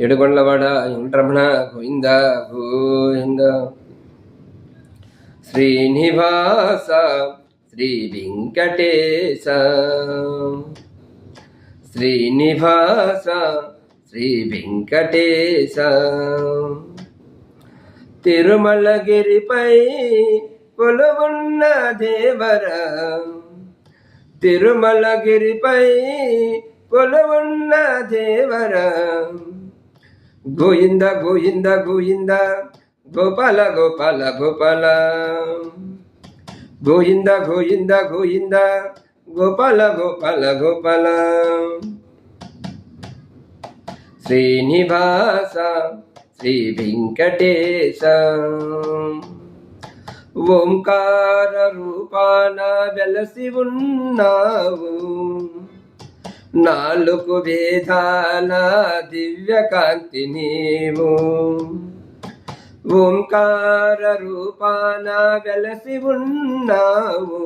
ఎడుగొండవాడ వెంకటరమణ గోవింద గోవింద. శ్రీనివాస శ్రీ వెంకటేశ శ్రీనివాస శ్రీ వెంకటేశ తిరుమలగిరిపై కొలువున్న దేవర. తిరుమలగిరిపై కొలువున్న దేవర. గోయింద గోయింద గోయింద గోపాల గోపాల గోపాల. గోయింద గోయింద గోయింద గోపాల గోపాల గోపాల. శ్రీనివాస శ్రీ వెంకటేశ. ఓంకార రూపాన వెలసి ఉన్నావు. నాలుగు వేదాల దివ్య కాంతి నీవు. ఓంకార రూపాన వెలసి ఉన్నావు.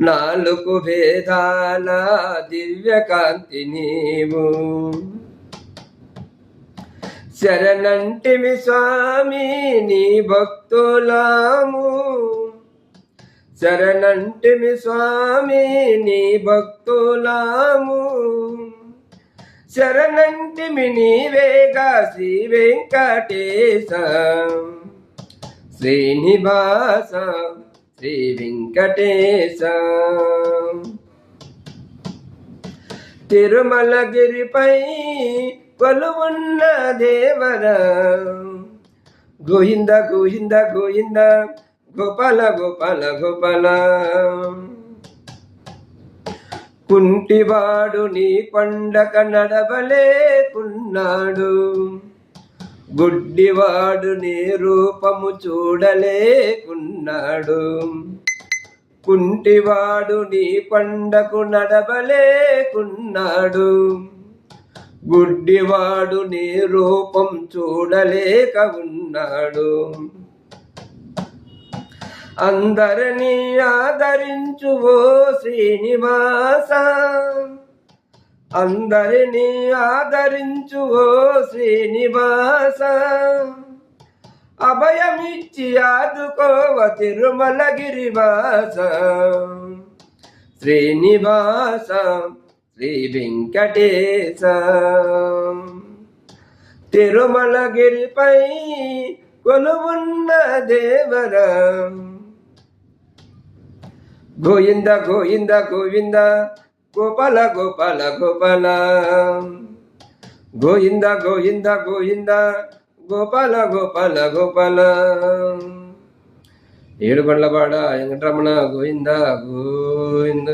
నాలుగు వేదాల దివ్య కాంతి నీవు. శరణంటిమి స్వామి నీ భక్తులాము. శరణంటిమి స్వామి నీ భక్తులాము. శరణంటిమి నీవేగా శ్రీ వెంకటేశ. శ్రీనివాస శ్రీ వెంకటేశ. తిరుమలగిరిపై కొలువున్న దేవర. గోయింద గోయింద గోయింద గోపాల గోపాల గోపాల. కుంటివాడు నీ కొండక నడవలేకున్నాడు. గుడ్డివాడు నీ రూపము చూడలేకున్నాడు. కుంటివాడు నీ పండకు నడవలేకున్నాడు. గుడ్డివాడు నీ రూపం చూడలేక ఉన్నాడు. అందరినీ ఆదరించు ఓ శ్రీనివాస. అందరినీ ఆదరించు ఓ శ్రీనివాస. అభయమిచ్చి ఆదుకోవ తిరుమలగిరివాస. శ్రీనివాస శ్రీ వెంకటేశ. తిరుమలగిరిపై కొలువున్న దేవరం. గోయింద గోయింద గోవింద గోపాల గోపాల గోపాల. గోయింద గోయింద గోయింద గోపాల గోపాల గోపాల. ఏడుకొండలవాడ వెంకటరమణ గోవింద గోవింద.